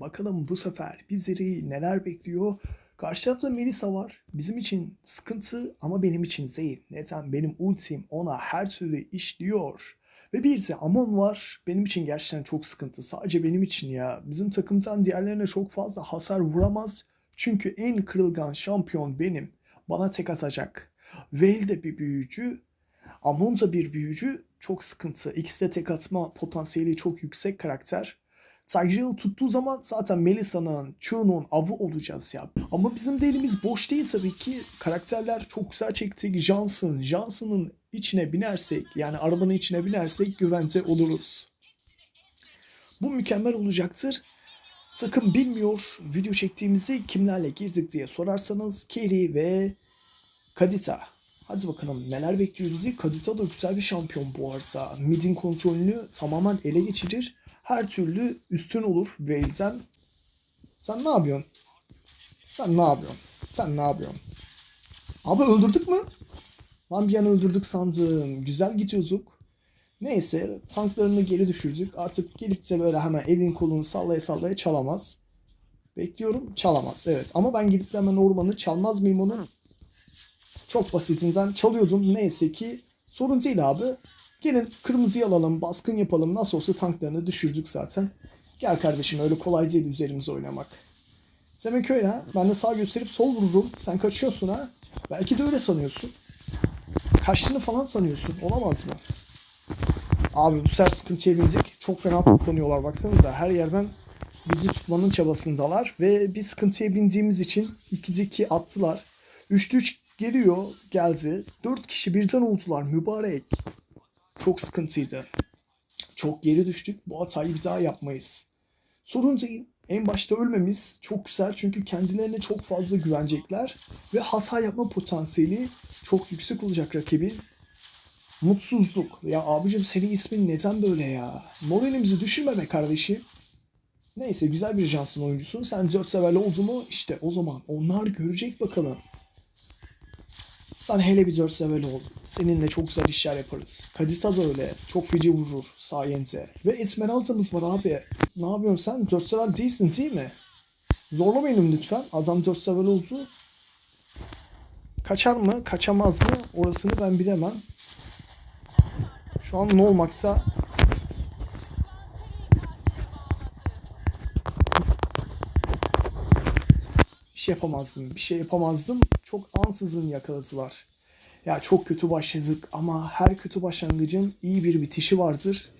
Bakalım bu sefer bizleri neler bekliyor? Karşı tarafta Melisa var. Bizim için sıkıntı ama benim için değil. Neden? Benim ultim ona her türlü işliyor. Ve bir de Amon var. Benim için gerçekten çok sıkıntı. Sadece benim için ya. Bizim takımdan diğerlerine çok fazla hasar vuramaz. Çünkü en kırılgan şampiyon benim. Bana tek atacak. Veil de bir büyücü. Amon da bir büyücü. Çok sıkıntı. İkisi de tek atma potansiyeli çok yüksek karakter. Tyrell tuttuğu zaman zaten Melisa'nın, Chu'nun avı olacağız ya. Ama bizim de elimiz boş değil tabii ki. Karakterler çok güzel çektik. Johnson, Johnson'ın içine binersek yani arabanın içine binersek güvence oluruz. Bu mükemmel olacaktır. Takım bilmiyor video çektiğimizi kimlerle girdik diye sorarsanız Kerry ve Kadita. Hadi bakalım neler bekliyor bizi. Kadita da güzel bir şampiyon bu arada. Mid'in kontrolünü tamamen ele geçirir. Her türlü üstün olur Wail'den. Sen ne yapıyorsun? Sen ne yapıyorsun? Sen ne yapıyorsun? Abi öldürdük mü? Lan bir an öldürdük sandım. Güzel gidiyorduk. Neyse tanklarını geri düşürdük. Artık gelip de böyle hemen elin kolunu sallaya sallaya çalamaz. Bekliyorum çalamaz evet. Ama ben gidip de hemen ormanı çalmaz mıyım onu? Çok basitinden çalıyordum. Neyse ki sorun değil abi. Gelin kırmızıyı alalım, baskın yapalım. Nasıl olsa tanklarını düşürdük zaten. Gel kardeşim öyle kolay değil üzerimize oynamak. Demek öyle ha. Ben de sağ gösterip sol vururum. Sen kaçıyorsun ha. Belki de öyle sanıyorsun. Kaçtığını falan sanıyorsun. Olamaz mı? Abi bu sefer sıkıntıya bindik. Çok fena toplanıyorlar baksanıza. Her yerden bizi tutmanın çabasındalar. Ve bir sıkıntıya bindiğimiz için 2'de 2 attılar. 3'te 3 geliyor. Geldi. 4 kişi birden oldular. Mübarek. Çok sıkıntıydı. Çok geri düştük. Bu hatayı bir daha yapmayız. Sorun değil. En başta ölmemiz çok güzel çünkü kendilerine çok fazla güvenecekler ve hata yapma potansiyeli çok yüksek olacak rakibin. Mutsuzluk. Ya abicim senin ismin neden böyle ya? Moralimizi düşürme be kardeşim. Neyse güzel bir Johnson oyuncusun. Sen 4 severli oldu mu? İşte o zaman onlar görecek bakalım. Sen hele bir 4 severli ol. Seninle çok güzel işler yaparız. Kadita da öyle. Çok feci vurur sayende. Ve Esmeralda'mız var abi. Ne yapıyorsun sen? 4 sever değilsin değil mi? Zorla benim lütfen. Adam 4 sever oldu. Kaçar mı? Kaçamaz mı? Orasını ben bilemem. Şu an ne olmakta? Bir şey yapamazdım. Bir şey yapamazdım. Çok ansızın yakaladılar. Ya çok kötü başladık ama her kötü başlangıcın iyi bir bitişi vardır.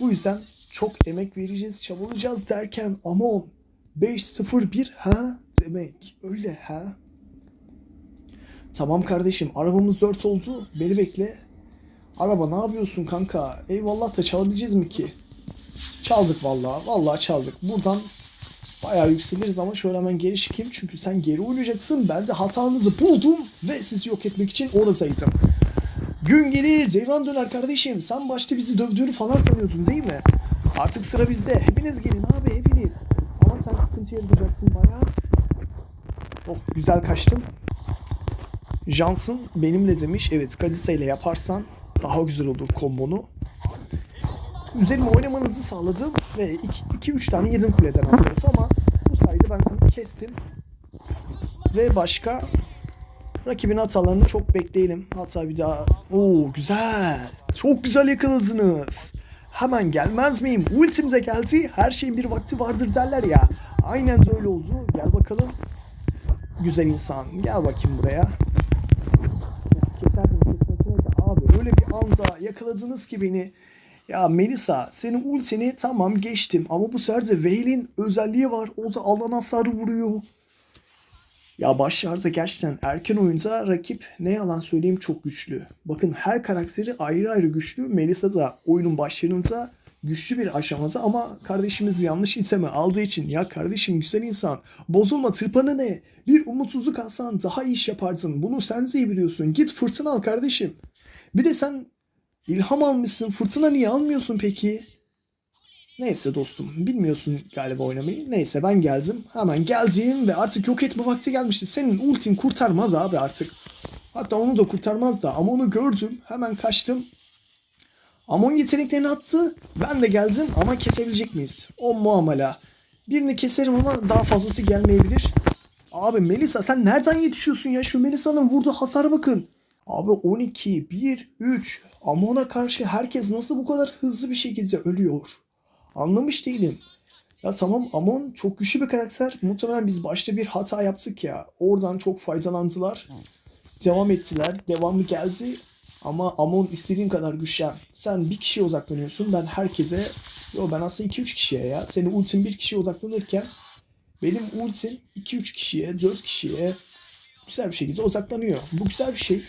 Bu yüzden çok emek vereceğiz, çabalayacağız derken aman 5-0-1 ha demek öyle ha. Tamam kardeşim arabamız 4 oldu beni bekle. Araba ne yapıyorsun kanka? Eyvallah da çalabileceğiz mi ki? Çaldık vallahi. Vallahi çaldık. Buradan bayağı yükseliriz ama şöyle hemen geri çıkayım. Çünkü sen geri oynayacaksın. Ben de hatanızı buldum ve sizi yok etmek için oradaydım. Gün gelir devran döner kardeşim. Sen başta bizi dövdüğünü falan sanıyordun değil mi? Artık sıra bizde. Hepiniz gelin abi hepiniz. Ama sen sıkıntı yaratacaksın bayağı. Oh güzel kaçtım. Johnson benimle demiş. Evet Kadisa ile yaparsan daha güzel olur kombonu. Üzerime oynamanızı sağladım ve 2-3 tane yedim kuleden alıyoruz ama bu sayede ben seni kestim. Ve başka rakibin hatalarını çok bekleyelim. Hatta bir daha... Oo güzel. Çok güzel yakaladınız. Hemen gelmez miyim? Ultim de geldi. Her şeyin bir vakti vardır derler ya. Aynen de öyle oldu. Gel bakalım. Güzel insan. Gel bakayım buraya. Keserdim kesmesine de abi öyle bir anda yakaladınız ki beni. Ya Melisa senin ultini tamam geçtim ama bu sefer de Veil'in özelliği var. O da alan hasarı vuruyor. Ya başlarda gerçekten erken oyunda rakip ne yalan söyleyeyim çok güçlü. Bakın her karakteri ayrı ayrı güçlü. Melisa da oyunun başlarında güçlü bir aşamada ama kardeşimiz yanlış iteme aldığı için ya kardeşim güzel insan bozulma tırpanı ne? Bir umutsuzluk alsan daha iyi iş yapardın. Bunu sen iyi biliyorsun. Git fırtına al kardeşim. Bir de sen ilham almışsın. Fırtına niye almıyorsun peki? Neyse dostum bilmiyorsun galiba oynamayı. Neyse ben geldim. Hemen geldim ve artık yok etme vakti gelmişti. Senin ultin kurtarmaz abi artık. Hatta onu da kurtarmaz da ama onu gördüm. Hemen kaçtım. Amon yeteneklerini attı. Ben de geldim ama kesebilecek miyiz? O muamela. Birini keserim ama daha fazlası gelmeyebilir. Abi Melisa sen nereden yetişiyorsun ya? Şu Melisa'nın vurduğu hasara bakın. Abi 12, 1, 3. Amon'a karşı herkes nasıl bu kadar hızlı bir şekilde ölüyor? Anlamış değilim. Ya tamam Amon çok güçlü bir karakter. Muhtemelen biz başta bir hata yaptık ya. Oradan çok faydalandılar. Devam ettiler. Devamı geldi. Ama Amon istediğin kadar güçlen. Sen bir kişiye odaklanıyorsun. Ben herkese... Yo ben aslında 2-3 kişiye ya. Senin ultin bir kişiye odaklanırken benim ultim 2-3 kişiye, 4 kişiye güzel bir şekilde odaklanıyor. Bu güzel bir şey.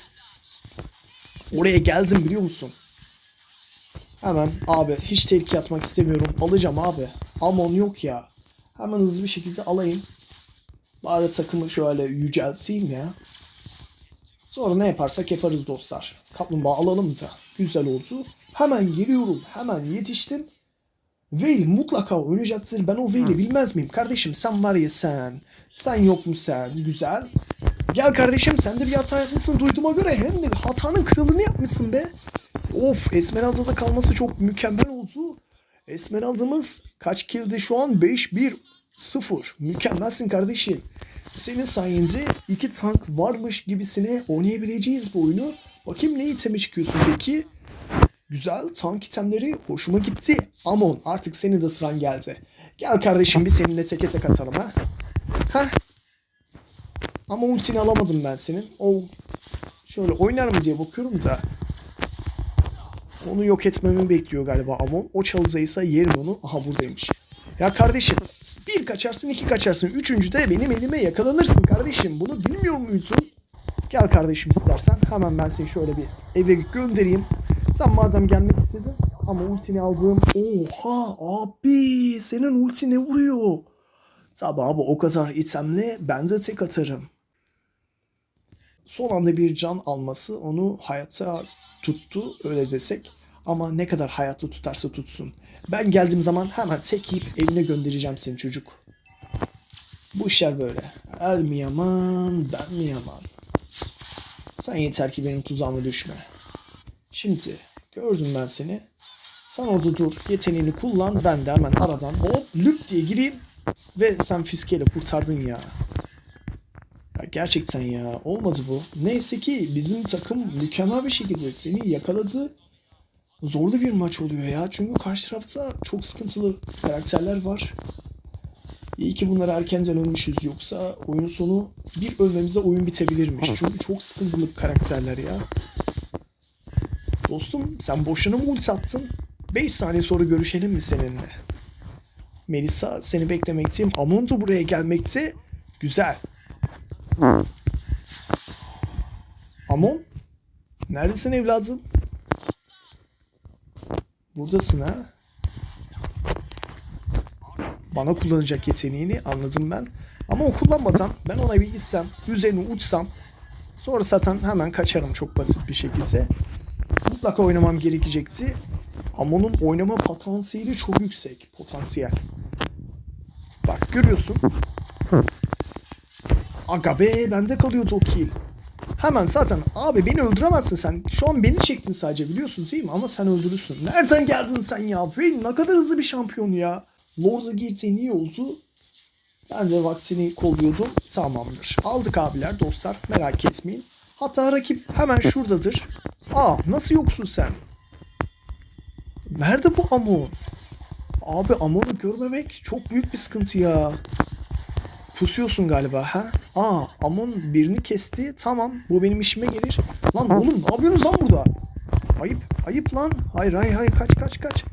Oraya geldim biliyor musun? Hemen abi hiç tehlike atmak istemiyorum. Alacağım abi. Amon yok ya. Hemen hızlı bir şekilde alayım. Bari takımı şöyle yücelteyim ya. Sonra ne yaparsak yaparız dostlar. Kaplumbağa alalım da. Güzel oldu. Hemen geliyorum. Hemen yetiştim. Veil mutlaka oynayacaktır. Ben o Veil'i bilmez miyim? Kardeşim sen var ya sen. Sen yok mu sen? Güzel. Gel kardeşim sen de bir hata yapmışsın duyduğuma göre hem de hatanın kralını yapmışsın be. Of Esmeralda'da kalması çok mükemmel oldu. Esmeralda'mız kaç kildi şu an? 5-1-0. Mükemmelsin kardeşim. Senin sayende iki tank varmış gibisine oynayabileceğiz bu oyunu. Bakayım ne iteme çıkıyorsun peki? Güzel tank itemleri hoşuma gitti. Amon artık senin de sıran geldi. Gel kardeşim bir seninle teke tek atalım ha. Hah. Ama ultini alamadım ben senin. O şöyle oynar mı diye bakıyorum da. Onu yok etmemi bekliyor galiba Amon. O çalızaysa yerim onu. Aha buradaymış. Ya kardeşim bir kaçarsın iki kaçarsın. Üçüncü de benim elime yakalanırsın kardeşim. Bunu bilmiyor muydun? Gel kardeşim istersen. Hemen ben seni şöyle bir eve göndereyim. Sen madem gelmek istedin ama ultini aldığım... Oha abi senin ulti ne vuruyor? Tabi abi o kadar itemle ben de tek atarım. Son anda bir can alması onu hayatta tuttu öyle desek. Ama ne kadar hayatta tutarsa tutsun. Ben geldiğim zaman hemen tek yiyip evine göndereceğim seni çocuk. Bu işler böyle. El mi yaman, ben mi yaman? Sen yeter ki benim tuzağıma düşme. Şimdi gördüm ben seni. Sen orada dur, yeteneğini kullan. Ben de hemen aradan hop lüp diye gireyim. Ve sen fiskeyle kurtardın ya. Gerçekten ya olmadı bu. Neyse ki bizim takım mükemmel bir şekilde seni yakaladı. Zorlu bir maç oluyor ya. Çünkü karşı tarafta çok sıkıntılı karakterler var. İyi ki bunları erkenden ölmüşüz. Yoksa oyun sonu bir ölmemize oyun bitebilirmiş. Çünkü çok sıkıntılı karakterler ya. Dostum sen boşuna mı ulti attın? 5 saniye sonra görüşelim mi seninle? Melisa seni beklemekteyim. Amon da buraya gelmekte. Güzel. Amon? Neredesin evladım? Buradasın ha? Bana kullanacak yeteneğini anladım ben. Ama o kullanmadan ben ona bir gitsem, üzerine uçsam sonra zaten hemen kaçarım çok basit bir şekilde. Mutlaka oynamam gerekecekti. Ama onun oynama potansiyeli çok yüksek. Potansiyel. Bak görüyorsun. Aga be bende kalıyordu o kill. Hemen zaten abi beni öldüremezsin sen. Şu an beni çektin sadece biliyorsun değil mi? Ama sen öldürürsün. Nereden geldin sen ya? Ve ne kadar hızlı bir şampiyon ya. Lord'a girdiğin iyi oldu. Ben de vaktini kolluyordum. Tamamdır. Aldık abiler dostlar. Merak etmeyin. Hatta rakip hemen şuradadır. Aa nasıl yoksun sen? Nerede bu Amon? Abi Amon'u görmemek çok büyük bir sıkıntı ya. Pusuyorsun galiba ha? Aa Amon birini kesti. Tamam bu benim işime gelir. Lan oğlum ne yapıyorsunuz lan burada? Ayıp ayıp lan. Hayır hayır hayır kaç kaç kaç.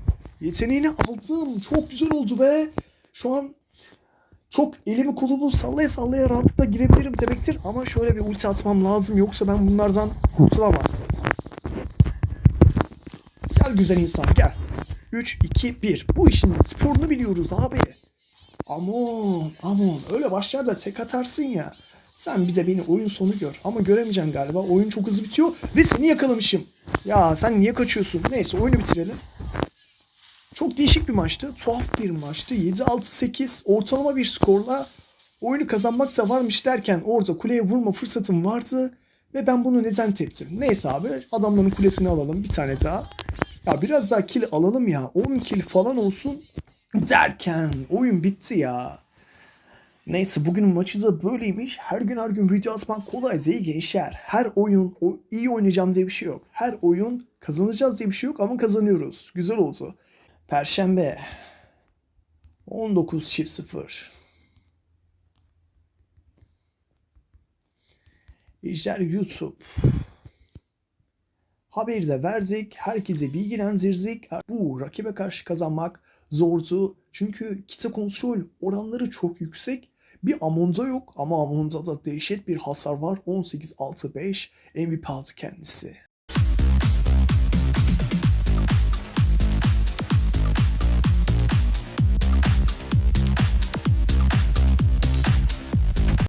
Yeteneğini aldım. Çok güzel oldu be. Şu an çok elimi kolumu sallaya sallaya rahatlıkla girebilirim demektir. Ama şöyle bir ulti atmam lazım. Yoksa ben bunlardan kurtulamam. Gel güzel insan gel. 3, 2, 1. Bu işin sporunu biliyoruz abi. Aman aman öyle başlarda tek atarsın ya. Sen bir de beni oyun sonu gör. Ama göremeyeceksin galiba. Oyun çok hızlı bitiyor ve seni yakalamışım. Ya sen niye kaçıyorsun? Neyse oyunu bitirelim. Çok değişik bir maçtı. Tuhaf bir maçtı. 7-6-8 ortalama bir skorla oyunu kazanmak da varmış derken orada kuleye vurma fırsatım vardı. Ve ben bunu neden teptim? Neyse abi adamların kulesini alalım bir tane daha. Ya biraz daha kill alalım ya. 10 kill falan olsun. Derken oyun bitti ya. Neyse bugünün maçı da böyleymiş. Her gün her gün video atmak kolay değil gençler. Her oyun o, iyi oynayacağım diye bir şey yok. Her oyun kazanacağız diye bir şey yok ama kazanıyoruz. Güzel oldu. Perşembe 19 çift 0. İşler YouTube. Haberi de verdik. Herkese bilgilendirdik. Bu rakibe karşı kazanmak zordu. Çünkü kitle kontrol oranları çok yüksek. Bir Amon'da yok ama Amon'da da dehşet bir hasar var. 18-6-5 MVP aldı kendisi.